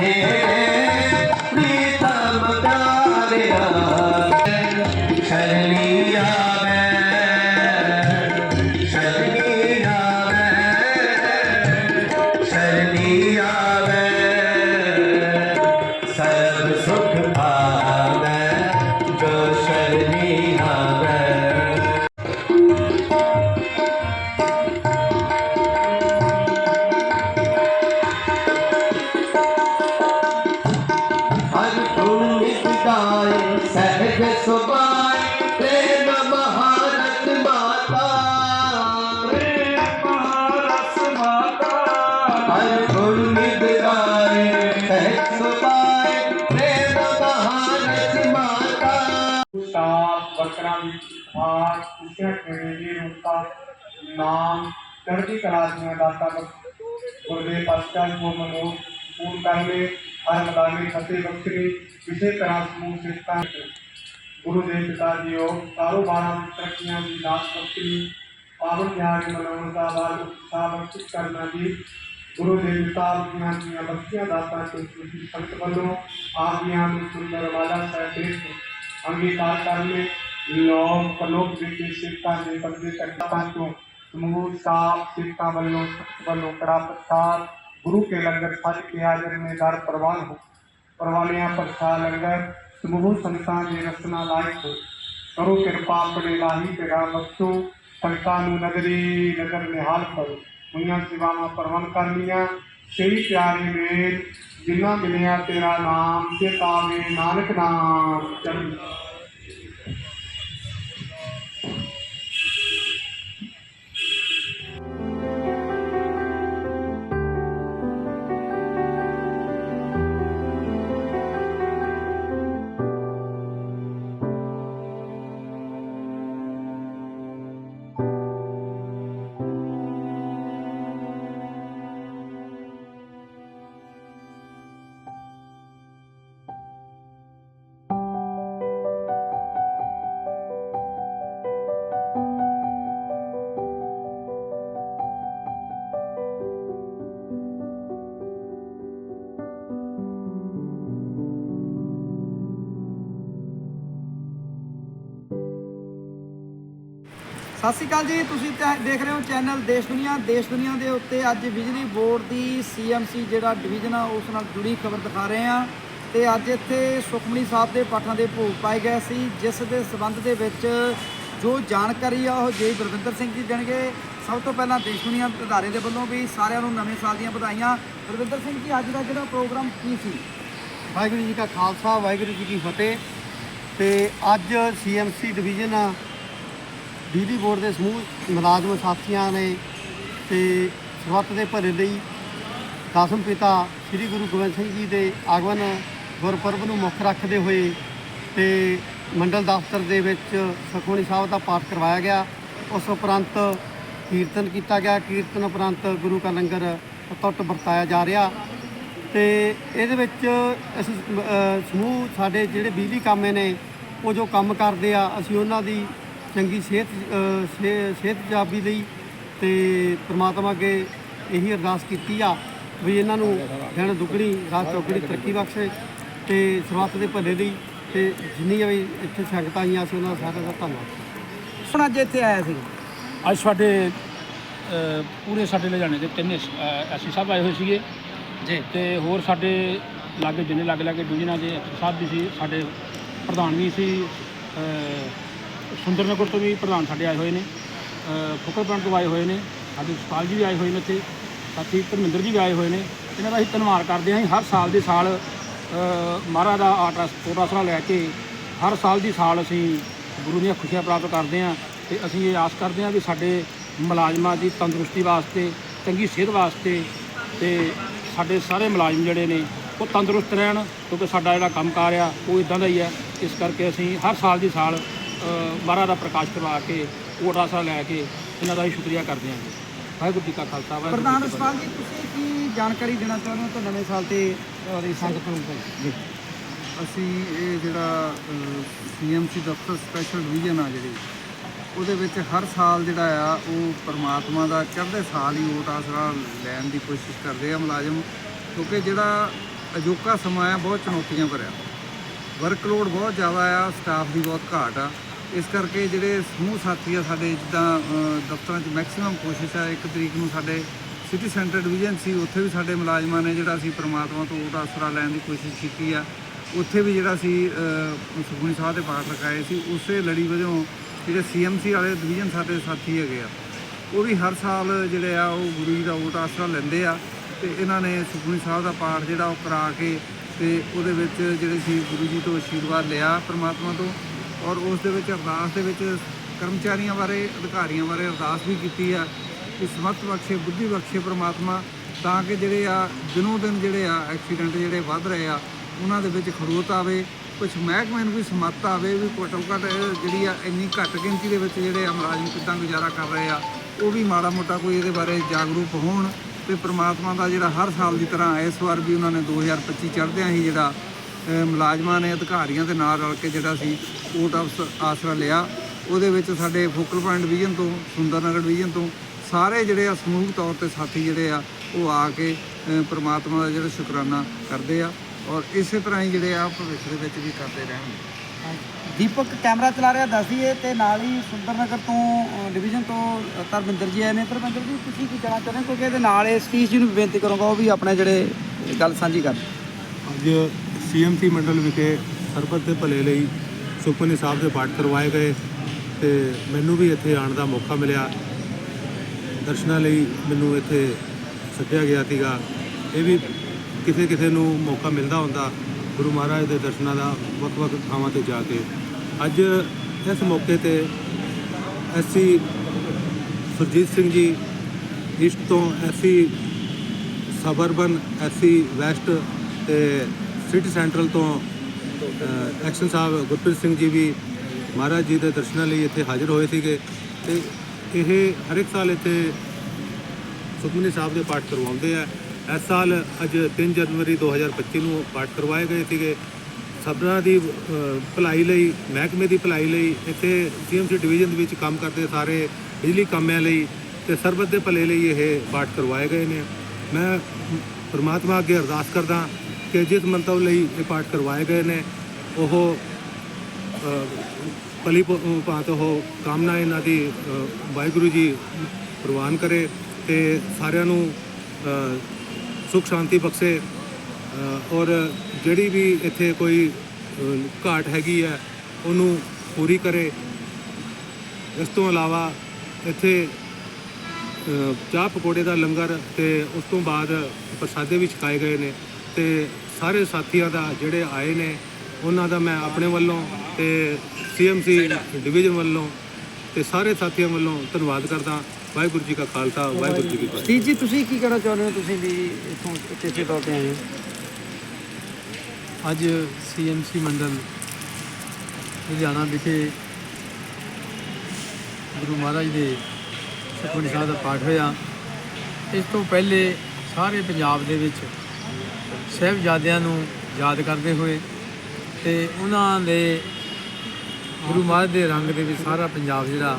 ਦਿਲ ਸਾਪ ਬਕਰਮ ਆਰ ਉਸੇ ਕਿਹੜੇ ਦੀ ਰੂਪਾ, ਨਾਮ, ਚੜ੍ਹਦੀ ਕਲਾ ਦੀਆਂ ਦਾਤਾ ਗੁਰਦੇ ਪਸਕਲ ਕੋ ਮਨੋ ਪੂਰ ਕਰਨੇ ਹਰ ਮਦਾਨੀ ਫਤਿਹ ਬਖਸ਼ੀ ਕਿਸੇ ਤਰ੍ਹਾਂ ਸਮੂਹ ਸਿੱਖਾਂ ਗੁਰੂ ਦੇ ਪਿਤਾ ਜੀਓ, ਕਾਰੋਬਾਰਾਂ ਦੀ ਤਰੱਕੀਆਂ ਦੀ ਦਾਤ ਬਖਸ਼ੀ ਪਾਵਨ ਧਿਆਨ ਮਨਾਉਣ ਦਾ ਬਾਲ ਉਤਸ਼ਾਹ ਬਖਸ਼ਿਸ਼ ਕਰਨਾ ਜੀ ਗੁਰੂ ਦੇ ਪਿਤਾ ਦੀਆਂ ਦੀਆਂ ਬਖਸ਼ੀਆਂ ਦਾਤਾਂ ਤੇ ਤੁਸੀਂ ਸੰਤ ਵੱਲੋਂ ਆਪ ਨੂੰ ਸੁੰਦਰ ਵਾਲਾ ਸਾਹਿਬ ਅੰਗੀਕਾਰ ਕਰਨੇ ਲੋਕ ਪਲੋਕ ਵਿੱਚ ਸਿੱਖਾਂ ਦੇ ਪੱਦੇ ਤੱਕਾਂ ਤੋਂ ਸਮੂਹ ਸਾਫ਼ ਸਿੱਖਾਂ ਵੱਲੋਂ ਵੱਲੋਂ ਕੜਾ ਪ੍ਰਸਾਦ ਗੁਰੂ ਕੇ ਲੰਗਰ ਸੱਜ ਕੇ ਹਾਜ਼ਰ ਨੇ ਦਰ ਪ੍ਰਵਾਨ ਹੋ ਪ੍ਰਵਾਨਿਆਂ ਪ੍ਰਸਾਦ ਲੰਗਰ ਸਮੂਹ ਸੰਤਾਂ ਦੀ ਰਸਨਾ ਲਾਇਕ ਹੋ। ਕਰੋ ਕਿਰਪਾ ਆਪਣੇ ਲਾਹੀ ਤੇ ਰਾਮ ਬਖਸ਼ੋ। ਸੰਤਾਂ ਨੂੰ ਨਗਰੀ ਨਗਰ ਨਿਹਾਲ ਕਰੋ। ਦੁਨੀਆਂ ਸੇਵਾਵਾਂ ਪ੍ਰਵਨ ਕਰਨੀਆਂ। ਤੇਰੀ ਪਿਆਰੇ ਮੇਲ ਜਿਨ੍ਹਾਂ ਮਿਲਿਆ ਤੇਰਾ ਨਾਮ ਤੇ ਤਾਵੇ ਨਾਨਕ ਨਾਮ ਚੜ੍ਹਦੀ ਸਤਿ ਸ਼੍ਰੀ ਅਕਾਲ ਜੀ, ਤੁਸੀਂ ਤੇ- ਦੇਖ ਰਹੇ ਹੋ ਚੈਨਲ ਦੇਸ਼ ਦੁਨੀਆ। ਦੇਸ਼ ਦੁਨੀਆ ਦੇ ਉੱਤੇ ਅੱਜ ਬਿਜਲੀ ਬੋਰਡ ਦੀ ਸੀਐਮਸੀ ਜਿਹੜਾ ਡਿਵੀਜ਼ਨ ਆ, ਉਸ ਨਾਲ ਜੁੜੀ ਖਬਰ ਦਿਖਾ ਰਹੇ ਹਾਂ। ਤੇ ਅੱਜ ਇੱਥੇ ਸੁਖਮਨੀ ਸਾਹਿਬ ਦੇ ਪਾਠਾਂ ਦੇ ਭੋਗ ਪਾਏ ਗਏ ਸੀ, ਜਿਸ ਦੇ ਸਬੰਧ ਦੇ ਵਿੱਚ ਜੋ ਜਾਣਕਾਰੀ ਆ, ਉਹ ਜੇ ਬਲਵਿੰਦਰ ਸਿੰਘ ਜੀ ਦੇਣਗੇ। ਸਭ ਤੋਂ ਪਹਿਲਾਂ ਦੇਸ਼ ਦੁਨੀਆ ਅਦਾਰੇ ਦੇ ਵੱਲੋਂ ਵੀ ਸਾਰਿਆਂ ਨੂੰ ਨਵੇਂ ਸਾਲ ਦੀਆਂ ਵਧਾਈਆਂ। ਬਲਵਿੰਦਰ ਸਿੰਘ ਜੀ, ਅੱਜ ਦਾ ਜਿਹੜਾ ਪ੍ਰੋਗਰਾਮ ਕੀ ਸੀ? ਵਾਹਿਗੁਰੂ ਜੀ ਕਾ ਖਾਲਸਾ, ਵਾਹਿਗੁਰੂ ਜੀ ਕੀ ਫਤਿਹ। ਤੇ ਅੱਜ ਸੀਐਮਸੀ ਡਿਵੀਜ਼ਨ ਬਿਜਲੀ ਬੋਰਡ ਦੇ ਸਮੂਹ ਮੁਲਾਜ਼ਮ ਸਾਥੀਆਂ ਨੇ ਤੇ ਸਰਬੱਤ ਦੇ ਭਲੇ ਲਈ ਦਸਮ ਪਿਤਾ ਸ੍ਰੀ ਗੁਰੂ ਗੋਬਿੰਦ ਸਿੰਘ ਜੀ ਦੇ ਆਗਮਨ ਗੁਰਪੁਰਬ ਨੂੰ ਮੁੱਖ ਰੱਖਦੇ ਹੋਏ ਤੇ ਮੰਡਲ ਦਫ਼ਤਰ ਦੇ ਵਿੱਚ ਸੁਖਮਨੀ ਸਾਹਿਬ ਦਾ ਪਾਠ ਕਰਵਾਇਆ ਗਿਆ। ਉਸ ਉਪਰੰਤ ਕੀਰਤਨ ਕੀਤਾ ਗਿਆ। ਕੀਰਤਨ ਉਪਰੰਤ ਗੁਰੂ ਕਾ ਲੰਗਰ ਟੁੱਟ ਵਰਤਾਇਆ ਜਾ ਰਿਹਾ। ਤੇ ਇਹਦੇ ਵਿੱਚ ਅਸੀਂ ਸਮੂਹ ਸਾਡੇ ਜਿਹੜੇ ਬਿਜਲੀ ਕਾਮੇ ਨੇ, ਉਹ ਜੋ ਕੰਮ ਕਰਦੇ ਆ, ਅਸੀਂ ਉਹਨਾਂ ਦੀ ਚੰਗੀ ਸਿਹਤ ਅਹ, ਸਿਹ- ਸਿਹਤ ਜਾਬੀ ਲਈ ਤੇ ਪ੍ਰਮਾਤਮਾ ਅੱਗੇ ਇਹੀ ਅਰਦਾਸ ਕੀਤੀ ਆ ਵੀ ਇਹਨਾਂ ਨੂੰ ਦਿਨ ਦੁੱਗਣੀ ਰਾਤ ਚੌਗਣੀ ਤਰੱਕੀ ਬਖਸ਼ੇ ਤੇ ਸਰਬੱਤ ਦੇ ਭਲੇ ਲਈ ਤੇ ਜਿੰਨੀਆਂ ਵੀ ਇੱਥੇ ਸੰਗਤਾਂ ਆਈਆਂ ਸੀ ਉਹਨਾਂ ਦਾ ਸਾਰਿਆਂ ਦਾ ਧੰਨਵਾਦ। ਹੁਣ ਅੱਜ ਇੱਥੇ ਆਇਆ ਸੀ। ਅੱਜ ਸਾਡੇ ਅ, ਪੂਰੇ ਸਾਡੇ ਲੁਧਿਆਣੇ ਦੇ ਤਿੰਨ ਐਸੀ ਸਾਹਿਬ ਆਏ ਹੋਏ ਸੀਗੇ। ਜੀ। ਤੇ ਹੋਰ ਸਾਡੇ ਲਾਗੇ ਜਿੰਨੇ ਲਾਗੇ ਲਾਗੇ ਡਿਵੀਜ਼ਨਾਂ ਦੇ ਐਸਪੀ ਸਾਹਿਬ ਵੀ ਸੀ ਸਾਡੇ ਪ੍ਰਧਾਨ ਵੀ ਸੀ ਅ, ਸੁੰਦਰਨਗਰ ਤੋਂ ਵੀ ਪ੍ਰਧਾਨ ਸਾਡੇ ਆਏ ਹੋਏ ਨੇ ਅ, ਤੋਂ ਆਏ ਹੋਏ ਨੇ ਸਾਡੇ ਸੁਖਪਾਲ ਜੀ ਵੀ ਆਏ ਹੋਏ ਨੇ ਇੱਥੇ ਸਾਥੀ ਧਰਮਿੰਦਰ ਜੀ ਵੀ ਆਏ ਹੋਏ ਨੇ। ਇਹਨਾਂ ਦਾ ਅਸੀਂ ਧੰਨਵਾਦ ਕਰਦੇ ਹਾਂ ਅਸੀਂ ਹਰ ਸਾਲ ਦੇ ਸਾਲ ਮਹਾਰਾਜ ਦਾ ਆਟਾ ਕੋਟਾ ਲੈ ਕੇ ਹਰ ਸਾਲ ਦੀ ਸਾਲ ਅਸੀਂ ਗੁਰੂ ਦੀਆਂ ਖੁਸ਼ੀਆਂ ਪ੍ਰਾਪਤ ਕਰਦੇ ਹਾਂ ਤੇ ਅਸੀਂ ਇਹ ਆਸ ਕਰਦੇ ਹਾਂ ਵੀ ਸਾਡੇ ਮੁਲਾਜ਼ਮਾਂ ਦੀ ਤੰਦਰੁਸਤੀ ਵਾਸਤੇ ਚੰਗੀ ਸਿਹਤ ਵਾਸਤੇ ਤੇ ਸਾਡੇ ਸਾਰੇ ਮੁਲਾਜ਼ਮ ਜਿਹੜੇ ਨੇ ਉਹ ਤੰਦਰੁਸਤ ਰਹਿਣ ਕਿਉਂਕਿ ਸਾਡਾ ਜਿਹੜਾ ਕੰਮਕਾਰ ਆ ਉਹ ਇਦਾਂ ਦਾ ਹੀ ਹੈ ਇਸ ਕਰਕੇ ਅਸੀਂ ਹਰ ਸਾਲ ਦੀ ਸਾਲ ਮਹਾਰਾਜ ਦਾ ਪ੍ਰਕਾਸ਼ ਕਰਵਾ ਕੇ ਵੋਟ ਆਸਰਾ ਲੈ ਕੇ ਇਹਨਾਂ ਦਾ ਹੀ ਸ਼ੁਕਰੀਆ ਕਰਦੇ ਹਾਂ ਜੀ। ਵਾਹਿਗੁਰੂ ਜੀ ਕਾ ਖਾਲਸਾ ਵਾਹਿਗੁਰੂ ਪ੍ਰਧਾਨ ਜੀ ਕੀ ਫਤਿਹ। ਸਵਾਲ ਜੀ ਤੁਸੀਂ ਕੀ ਜਾਣਕਾਰੀ ਦੇਣਾ ਚਾਹੁੰਦੇ ਹੋ? ਤਾਂ ਨਵੇਂ ਸਾਲ ਤੇ ਉਹਦੀ ਸੰਗਤ ਨੂੰ ਜੀ। ਅਸੀਂ ਇਹ ਜਿਹੜਾ ਸੀਐਮਸੀ ਦਫ਼ਤਰ ਸਪੈਸ਼ਲ ਡਿਵੀਜ਼ਨ ਆ ਜਿਹੜੀ ਉਹਦੇ ਵਿੱਚ ਹਰ ਸਾਲ ਜਿਹੜਾ ਆ ਉਹ ਪ੍ਰਮਾਤਮਾ ਦਾ ਚੜ੍ਹਦੇ ਸਾਲ ਹੀ ਓਟ ਆਸਰਾ ਲੈਣ ਦੀ ਕੋਸ਼ਿਸ਼ ਕਰਦੇ ਆ ਮੁਲਾਜ਼ਮ ਕਿਉਂਕਿ ਜਿਹੜਾ ਅਜੋਕਾ ਸਮਾਂ ਆ ਬਹੁਤ ਚੁਣੌਤੀਆਂ ਭਰਿਆ। ਵਰਕਲੋਡ ਬਹੁਤ ਜ਼ਿਆਦਾ ਆ ਸਟਾਫ ਦੀ ਬਹੁਤ ਘਾਟ ਆ। ਇਸ ਕਰਕੇ ਜਿਹੜੇ ਸਮੂਹ ਸਾਥੀ ਆ ਸਾਡੇ ਜਿੱਦਾਂ ਦਫ਼ਤਰਾਂ 'ਚ ਮੈਕਸਿਮਮ ਕੋਸ਼ਿਸ਼ ਆ ਇੱਕ ਤਰੀਕ ਨੂੰ ਸਾਡੇ ਸਿਟੀ ਸੈਂਟਰ ਡਿਵੀਜ਼ਨ ਸੀ ਉੱਥੇ ਵੀ ਸਾਡੇ ਮੁਲਾਜ਼ਮਾਂ ਨੇ ਜਿਹੜਾ ਸੀ ਪ੍ਰਮਾਤਮਾ ਤੋਂ ਓਟ ਆਸਰਾ ਲੈਣ ਦੀ ਕੋਸ਼ਿਸ਼ ਕੀਤੀ ਆ। ਉੱਥੇ ਵੀ ਜਿਹੜਾ ਸੀ ਅ, ਸੁਖਮਨੀ ਸਾਹਿਬ ਦੇ ਪਾਠ ਰਖਾਏ ਸੀ ਉਸੇ ਲੜੀ ਵਜੋਂ ਜਿਹੜੇ ਸੀਐਮਸੀ ਵਾਲੇ ਡਿਵੀਜ਼ਨ ਸਾਡੇ ਸਾਥੀ ਹੈਗੇ ਆ ਉਹ ਵੀ ਹਰ ਸਾਲ ਜਿਹੜੇ ਆ ਉਹ ਗੁਰੂ ਜੀ ਦਾ ਓਟ ਆਸਰਾ ਲੈਂਦੇ ਆ ਤੇ ਇਹਨਾਂ ਨੇ ਸੁਖਮਨੀ ਸਾਹਿਬ ਦਾ ਪਾਠ ਜਿਹੜਾ ਉਹ ਕਰਾ ਕੇ ਤੇ ਉਹਦੇ ਵਿੱਚ ਜਿਹੜੇ ਸੀ ਗੁਰੂ ਜੀ ਤੋਂ ਆਸ਼ੀਰਵਾਦ ਲਿਆ ਪ੍ਰਮਾਤਮਾ ਤੋਂ। ਔਰ ਉਸ ਦੇ ਵਿੱਚ ਅਰਦਾਸ ਦੇ ਵਿੱਚ ਕਰਮਚਾਰੀਆਂ ਬਾਰੇ, ਅਧਿਕਾਰੀਆਂ ਬਾਰੇ ਅਰਦਾਸ ਵੀ ਕੀਤੀ ਆ ਕਿ ਸਮਰਥ ਬਖਸ਼ੇ, ਬੁੱਧੀ ਬਖਸ਼ੇ ਪ੍ਰਮਾਤਮਾ, ਤਾਂ ਕਿ ਜਿਹੜੇ ਆ ਦਿਨੋਂ ਦਿਨ ਜਿਹੜੇ ਆ ਐਕਸੀਡੈਂਟ ਜਿਹੜੇ ਵੱਧ ਰਹੇ ਆ, ਉਹਨਾਂ ਦੇ ਵਿੱਚ ਖੜੋਤ ਆਵੇ ਕੁਝ ਮਹਿਕਮੇ ਨੂੰ ਵੀ ਸਮਰੱਥ ਆਵੇ, ਵੀ ਘੱਟੋ ਘੱਟ ਜਿਹੜੀ ਆ ਇੰਨੀ ਘੱਟ ਗਿਣਤੀ ਦੇ ਵਿੱਚ ਜਿਹੜੇ ਆ ਮੁਲਾਜ਼ਮ ਕਿੱਦਾਂ ਗੁਜ਼ਾਰਾ ਕਰ ਰਹੇ ਆ, ਉਹ ਵੀ ਮਾੜਾ ਮੋਟਾ ਕੋਈ ਇਹਦੇ ਬਾਰੇ ਜਾਗਰੂਕ ਹੋਣ ਤੇ ਪ੍ਰਮਾਤਮਾ ਦਾ ਜਿਹੜਾ ਹਰ ਸਾਲ ਦੀ ਤਰ੍ਹਾਂ ਇਸ ਵਾਰ ਵੀ ਉਹਨਾਂ ਨੇ 2025 ਚੜ੍ਹਦਿਆਂ ਹੀ ਜਿਹੜਾ ਮੁਲਾਜ਼ਮਾਂ ਨੇ ਅਧਿਕਾਰੀਆਂ ਦੇ ਨਾਲ ਰਲ ਕੇ ਜਿਹੜਾ ਸੀ ਓਟ ਆਫ ਆਸਰਾ ਲਿਆ। ਉਹਦੇ ਵਿੱਚ ਸਾਡੇ ਫੋਕਲ ਪੁਆਇੰਟ ਡਿਵੀਜ਼ਨ ਤੋਂ ਸੁੰਦਰਨਗਰ ਡਿਵੀਜ਼ਨ ਤੋਂ ਸਾਰੇ ਜਿਹੜੇ ਆ ਸਮੂਹਿਕ ਤੌਰ ਤੇ ਸਾਥੀ ਜਿਹੜੇ ਆ ਉਹ ਆ ਕੇ ਪ੍ਰਮਾਤਮਾ ਦਾ ਜਿਹੜਾ ਸ਼ੁਕਰਾਨਾ ਕਰਦੇ ਆ ਔਰ ਇਸੇ ਤਰ੍ਹਾਂ ਹੀ ਜਿਹੜੇ ਆ ਭਵਿੱਖ ਦੇ ਵਿੱਚ ਵੀ ਕਰਦੇ ਰਹਿਣਗੇ। ਦੀਪਕ ਕੈਮਰਾ ਚਲਾ ਰਿਹਾ ਦੱਸ ਦਈਏ ਤੇ ਨਾਲ ਹੀ ਸੁੰਦਰਨਗਰ ਤੋਂ ਡਿਵੀਜ਼ਨ ਤੋਂ ਅ, ਧਰਮਿੰਦਰ ਜੀ ਆਏ ਨੇ। ਧਰਮਿੰਦਰ ਜੀ ਤੁਸੀਂ ਕੀ ਕਹਿਣਾ ਚਾਹੁੰਦੇ ਹੋ? ਕਿਉਂਕਿ ਇਹਦੇ ਨਾਲ ਇਹ ਸਤੀਸ਼ ਜੀ ਨੂੰ ਬੇਨਤੀ ਕਰੂੰਗਾ ਉਹ ਵੀ ਆਪਣੇ ਜਿਹੜੇ ਗੱਲ ਸਾਂਝੀ ਕਰਨ। ਅੱਜ ਸੀਐਮਸੀ ਮੰਡਲ ਵਿਖੇ ਸਰਬਤ ਦੇ ਭਲੇ ਲਈ ਸੁਖਮਨੀ ਸਾਹਿਬ ਦੇ ਪਾਠ ਕਰਵਾਏ ਗਏ ਤੇ ਮੈਨੂੰ ਵੀ ਇੱਥੇ ਆਉਣ ਦਾ ਮੌਕਾ ਮਿਲਿਆ। ਦਰਸ਼ਨਾਂ ਲਈ ਮੈਨੂੰ ਇੱਥੇ ਸੱਦਿਆ ਗਿਆ ਸੀਗਾ। ਇਹ ਵੀ ਕਿਸੇ ਕਿਸੇ ਨੂੰ ਮੌਕਾ ਮਿਲਦਾ ਹੁੰਦਾ, ਗੁਰੂ ਮਹਾਰਾਜ ਦੇ ਦਰਸ਼ਨਾਂ ਦਾ ਵੱਖ-ਵੱਖ ਥਾਵਾਂ ਤੇ ਜਾ ਕੇ। ਅੱਜ ਇਸ ਮੌਕੇ ਤੇ ਐਸੀ ਸੁਰਜੀਤ ਸਿੰਘ ਜੀ ਇਸ਼ਟ ਤੋਂ ਐਸੀ ਸਬਰਬਨ, ਐਸੀ ਵੈਸਟ ਤੇ ਸਿਟੀ ਸੈਂਟਰਲ ਤੋਂ ਐਕਸ਼ਨ ਸਾਹਿਬ ਗੁਰਪ੍ਰੀਤ ਸਿੰਘ ਜੀ ਵੀ ਮਹਾਰਾਜ ਜੀ ਦੇ ਦਰਸ਼ਨਾਂ ਲਈ ਇੱਥੇ ਹਾਜ਼ਰ ਹੋਏ ਸੀਗੇ ਤੇ ਇਹ ਹਰ ਇੱਕ ਸਾਲ ਇੱਥੇ ਸੁਖਮਨੀ ਸਾਹਿਬ ਦੇ ਪਾਠ ਕਰਵਾਉਂਦੇ ਆ। ਇਸ ਸਾਲ ਅੱਜ 3 ਜਨਵਰੀ 2025 ਨੂੰ ਪਾਠ ਕਰਵਾਏ ਗਏ ਸੀਗੇ। ਸਭਨਾਂ ਦੀ ਭਲਾਈ ਲਈ, ਮਹਿਕਮੇ ਦੀ ਭਲਾਈ ਲਈ ਇੱਥੇ ਸੀਐਮਸੀ ਡਿਵੀਜ਼ਨ ਦੇ ਵਿੱਚ ਕੰਮ ਕਰਦੇ ਸਾਰੇ ਬਿਜਲੀ ਕੰਮਿਆਂ ਲਈ ਤੇ ਸਰਬਤ ਦੇ ਭਲੇ ਲਈ ਇਹ ਪਾਠ ਕਰਵਾਏ ਗਏ ਨੇ। ਮੈਂ ਪਰਮਾਤਮਾ ਅੱਗੇ ਅਰਦਾਸ ਕਰਦਾ ਕਿ ਜਿਸ ਮੰਤਵ ਲਈ ਇਹ ਪਾਠ ਕਰਵਾਏ ਗਏ ਨੇ ਉਹ ਅ, ਭਲੀ ਭਾਂਤ ਉਹ ਕਾਮਨਾ ਇਹਨਾਂ ਦੀ ਵਾਹਿਗੁਰੂ ਜੀ ਪ੍ਰਵਾਨ ਕਰੇ ਤੇ ਸਾਰਿਆਂ ਨੂੰ ਅ, ਸੁਖ ਸ਼ਾਂਤੀ ਬਖਸ਼ੇ ਔਰ ਜਿਹੜੀ ਵੀ ਇੱਥੇ ਕੋਈ ਘਾਟ ਹੈਗੀ ਹੈ ਉਹਨੂੰ ਪੂਰੀ ਕਰੇ। ਇਸ ਤੋਂ ਇਲਾਵਾ ਇੱਥੇ ਚਾਹ ਪਕੌੜੇ ਦਾ ਲੰਗਰ ਤੇ ਉਸ ਤੋਂ ਬਾਅਦ ਪ੍ਰਸਾਦੇ ਵੀ ਛਕਾਏ ਗਏ ਨੇ। ਤੇ ਸਾਰੇ ਸਾਥੀਆਂ ਦਾ ਜਿਹੜੇ ਆਏ ਨੇ ਉਹਨਾਂ ਦਾ ਮੈਂ ਆਪਣੇ ਵੱਲੋਂ ਤੇ ਸੀਐਮਸੀ ਡਿਵੀਜ਼ਨ ਵੱਲੋਂ ਤੇ ਸਾਰੇ ਸਾਥੀਆਂ ਵੱਲੋਂ ਧੰਨਵਾਦ ਕਰਦਾ। ਵਾਹਿਗੁਰੂ ਜੀ ਕਾ ਖਾਲਸਾ ਵਾਹਿਗੁਰੂ ਜੀ ਕੀ ਫਤਿਹ। ਜੀ ਤੁਸੀਂ ਕੀ ਕਹਿਣਾ ਚਾਹੁੰਦੇ ਹੋ ਤੁਸੀਂ ਵੀ ਇੱਥੋਂ ਇਸੇ ਤੌਰ ਤੇ ਆਏ ਹੋ? ਅੱਜ ਸੀਐਮਸੀ ਮੰਡਲ ਲੁਧਿਆਣਾ ਵਿਖੇ ਗੁਰੂ ਮਹਾਰਾਜ ਦੇ ਸੁਖਮਨੀ ਸਾਹਿਬ ਦਾ ਪਾਠ ਹੋਇਆ। ਇਸ ਤੋਂ ਪਹਿਲੇ ਸਾਰੇ ਪੰਜਾਬ ਦੇ ਵਿੱਚ ਸਹਿਬਜ਼ਾਦਿਆਂ ਨੂੰ ਯਾਦ ਕਰਦੇ ਹੋਏ ਤੇ ਉਹਨਾਂ ਦੇ ਗੁਰੂ ਮਹਾਰਾਜ ਦੇ ਰੰਗ ਦੇ ਵਿੱਚ ਸਾਰਾ ਪੰਜਾਬ ਜਿਹੜਾ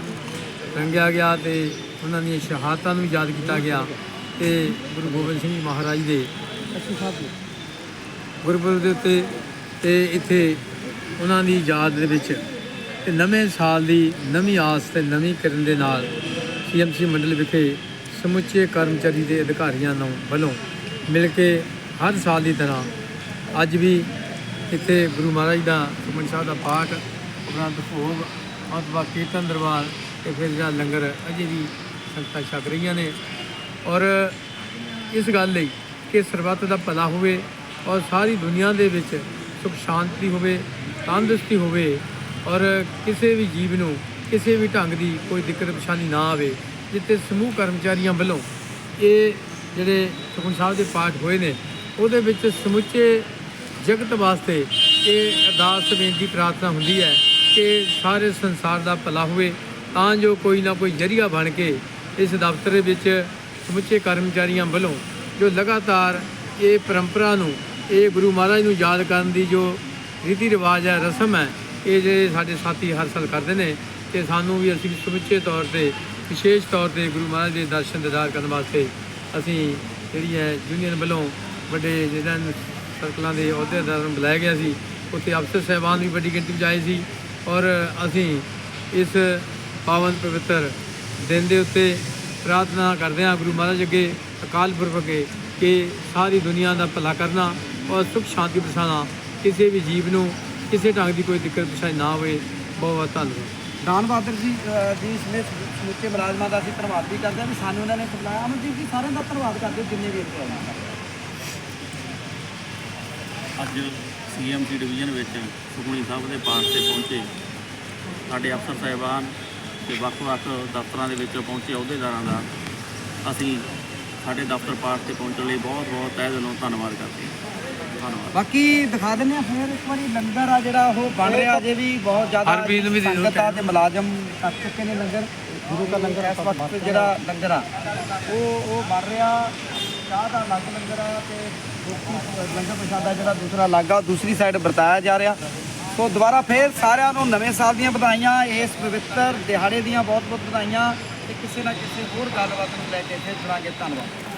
ਰੰਗਿਆ ਗਿਆ ਤੇ ਉਹਨਾਂ ਦੀਆਂ ਸ਼ਹਾਦਤਾਂ ਨੂੰ ਯਾਦ ਕੀਤਾ ਗਿਆ ਤੇ ਗੁਰੂ ਗੋਬਿੰਦ ਸਿੰਘ ਮਹਾਰਾਜ ਦੇ ਗੁਰਪੁਰਬ ਦੇ ਉੱਤੇ ਤੇ ਇੱਥੇ ਉਹਨਾਂ ਦੀ ਯਾਦ ਦੇ ਵਿੱਚ ਤੇ ਨਵੇਂ ਸਾਲ ਦੀ ਨਵੀਂ ਆਸ ਤੇ ਨਵੀਂ ਕਿਰਨ ਦੇ ਨਾਲ ਸੀਐਮਸੀ ਮੰਡਲ ਵਿਖੇ ਸਮੁੱਚੇ ਕਰਮਚਾਰੀ ਦੇ ਅਧਿਕਾਰੀਆਂ ਨੂੰ ਵੱਲੋਂ ਮਿਲ ਕੇ ਹਰ ਸਾਲ ਦੀ ਤਰ੍ਹਾਂ ਅੱਜ ਵੀ ਇੱਥੇ ਗੁਰੂ ਮਹਾਰਾਜ ਦਾ ਸੁਖਮਨੀ ਸਾਹਿਬ ਦਾ ਪਾਠ, ਉਪਰੰਤ ਭੋਗ ਅਥਵਾ ਕੀਰਤਨ ਦਰਬਾਰ ਤੇ ਫਿਰ ਜਿਹੜਾ ਲੰਗਰ ਅਜੇ ਵੀ ਸੰਗਤਾਂ ਛਕ ਰਹੀਆਂ ਨੇ। ਔਰ ਇਸ ਗੱਲ ਲਈ ਕਿ ਸਰਬੱਤ ਦਾ ਭਲਾ ਹੋਵੇ ਔਰ ਸਾਰੀ ਦੁਨੀਆ ਦੇ ਵਿੱਚ ਸੁਖ ਸ਼ਾਂਤੀ ਹੋਵੇ, ਤੰਦਰੁਸਤੀ ਹੋਵੇ ਔਰ ਕਿਸੇ ਵੀ ਜੀਵ ਨੂੰ ਕਿਸੇ ਵੀ ਢੰਗ ਦੀ ਕੋਈ ਦਿੱਕਤ ਪਰੇਸ਼ਾਨੀ ਨਾ ਆਵੇ ਜਿੱਤੇ ਸਮੂਹ ਕਰਮਚਾਰੀਆਂ ਵੱਲੋਂ ਇਹ ਜਿਹੜੇ ਸੁਖਨ ਸਾਹਿਬ ਦੇ ਪਾਠ ਹੋਏ ਨੇ ਉਹਦੇ ਵਿੱਚ ਸਮੁੱਚੇ ਜਗਤ ਵਾਸਤੇ ਇਹ ਅਰਦਾਸ ਬੇਨਤੀ ਪ੍ਰਾਰਥਨਾ ਹੁੰਦੀ ਹੈ ਕਿ ਸਾਰੇ ਸੰਸਾਰ ਦਾ ਭਲਾ ਹੋਵੇ, ਤਾਂ ਜੋ ਕੋਈ ਨਾ ਕੋਈ ਜਰੀਆ ਬਣ ਕੇ ਇਸ ਦਫ਼ਤਰ ਵਿੱਚ ਸਮੁੱਚੇ ਕਰਮਚਾਰੀਆਂ ਵੱਲੋਂ ਜੋ ਲਗਾਤਾਰ ਇਹ ਪਰੰਪਰਾ ਨੂੰ, ਇਹ ਗੁਰੂ ਮਹਾਰਾਜ ਨੂੰ ਯਾਦ ਕਰਨ ਦੀ ਜੋ ਰੀਤੀ ਰਿਵਾਜ ਹੈ, ਰਸਮ ਹੈ, ਇਹ ਜਿਹੜੇ ਸਾਡੇ ਸਾਥੀ ਹਰ ਸਾਲ ਕਰਦੇ ਨੇ, ਤੇ ਸਾਨੂੰ ਵੀ ਅਸੀਂ ਸਮੁੱਚੇ ਤੌਰ ਤੇ, ਵਿਸ਼ੇਸ਼ ਤੌਰ ਤੇ ਗੁਰੂ ਮਹਾਰਾਜ ਦੇ ਦਰਸ਼ਨ ਦਿਦਾਰ ਕਰਨ ਵਾਸਤੇ ਅਸੀਂ ਜਿਹੜੀ ਹੈ ਯੂਨੀਅਨ ਵੱਲੋਂ ਵੱਡੇ ਜਿਹਨਾਂ ਨੂੰ ਸਰਕਲਾਂ ਦੇ ਅਹੁਦੇਦਾਰਾਂ ਨੂੰ ਬੁਲਾਇਆ ਗਿਆ ਸੀ, ਉੱਥੇ ਅਫਸਰ ਸਹਿਬਾਨ ਵੀ ਵੱਡੀ ਗਿਣਤੀ ਵਿੱਚ ਆਏ ਸੀ ਔਰ ਅਸੀਂ ਇਸ ਪਾਵਨ ਪਵਿੱਤਰ ਦਿਨ ਦੇ ਉੱਤੇ ਪ੍ਰਾਰਥਨਾ ਕਰਦੇ ਹਾਂ ਗੁਰੂ ਮਹਾਰਾਜ ਅੱਗੇ ਅਕਾਲ ਪੁਰਖ ਅੱਗੇ ਕਿ ਸਾਰੀ ਦੁਨੀਆ ਦਾ ਭਲਾ ਕਰਨਾ ਔਰ ਸੁਖ ਸ਼ਾਂਤੀ ਬਖਸ਼ਾਉਣਾ ਕਿਸੇ ਵੀ ਜੀਵ ਨੂੰ ਕਿਸੇ ਢੰਗ ਦੀ ਕੋਈ ਦਿੱਕਤ ਪਛਾਈ ਨਾ ਹੋਵੇ। ਬਹੁਤ ਬਹੁਤ ਧੰਨਵਾਦ। ਦਾਨ ਬਹਾਦਰ ਜੀ ਜੀ ਸਮੇਤ ਸਮੁੱਚੇ ਮੁਲਾਜ਼ਮਾਂ ਦਾ ਅਸੀਂ ਧੰਨਵਾਦ ਵੀ ਕਰਦੇ ਹਾਂ ਵੀ ਸਾਨੂੰ ਉਹਨਾਂ ਨੇ ਬੁਲਾਇਆ। ਅਮਨਦੀਪ ਜੀ, ਸਾਰਿਆਂ ਦਾ ਧੰਨਵਾਦ ਕਰਦੇ ਜਿੰਨੇ ਵੀ ਇੱਥੇ ਆਏ ਅੱਜ ਸੀਐਮਸੀ ਡਿਵੀਜ਼ਨ ਵਿੱਚ ਸੁਖਮਨੀ ਸਾਹਿਬ ਦੇ ਪਾਠ ਤੇ ਪਹੁੰਚੇ। ਸਾਡੇ ਅਫਸਰ ਸਾਹਿਬਾਨ ਤੇ ਵੱਖ-ਵੱਖ ਦਫ਼ਤਰਾਂ ਦੇ ਵਿੱਚ ਪਹੁੰਚੇ ਅਹੁਦੇਦਾਰਾਂ ਦਾ। ਅਸੀਂ ਸਾਡੇ ਦਫ਼ਤਰ ਪਾਠ ਤੇ ਪਹੁੰਚਣ ਲਈ ਬਹੁਤ-ਬਹੁਤ ਤਹਿ ਦਿਲੋਂ ਧੰਨਵਾਦ ਕਰਦੇ ਹਾਂ। ਧੰਨਵਾਦ। ਬਾਕੀ ਦਿਖਾ ਦਿੰਦੇ ਆ ਫਿਰ ਇੱਕ ਵਾਰੀ ਲੰਗਰ ਆ ਜਿਹੜਾ ਉਹ ਬਣ ਰਿਹਾ ਅਜੇ ਵੀ ਬਹੁਤ ਜ਼ਿਆਦਾ ਸੰਗਤ ਆ ਤੇ ਮੁਲਾਜ਼ਮ ਕਰ ਚੁੱਕੇ ਨੇ ਲੰਗਰ। ਗੁਰੂ ਦਾ ਲੰਗਰ ਇਸ ਵਕਤ ਜਿਹੜਾ ਲੰਗਰ ਆ ਉਹ ਉਹ ਬਣ ਰਿਹਾ ਚਾਹ ਦਾ ਅਲੱਗ ਲੰਗਰ ਆ ਤੇ ਲੰਗਰ ਪ੍ਰਸ਼ਾਦਾ ਜਿਹੜਾ ਦੂਸਰਾ ਲਾਗਾ ਦੂਸਰੀ ਸਾਈਡ ਵਰਤਾਇਆ ਜਾ ਰਿਹਾ। ਸੋ ਦੁਬਾਰਾ ਫੇਰ ਸਾਰਿਆਂ ਨੂੰ ਨਵੇਂ ਸਾਲ ਦੀਆਂ ਵਧਾਈਆਂ, ਇਸ ਪਵਿੱਤਰ ਦਿਹਾੜੇ ਦੀਆਂ ਬਹੁਤ ਬਹੁਤ ਵਧਾਈਆਂ ਤੇ ਕਿਸੇ ਨਾ ਕਿਸੇ ਹੋਰ ਗੱਲਬਾਤ ਨੂੰ ਲੈ ਕੇ ਫਿਰ ਜੁੜਾਂਗੇ। ਧੰਨਵਾਦ।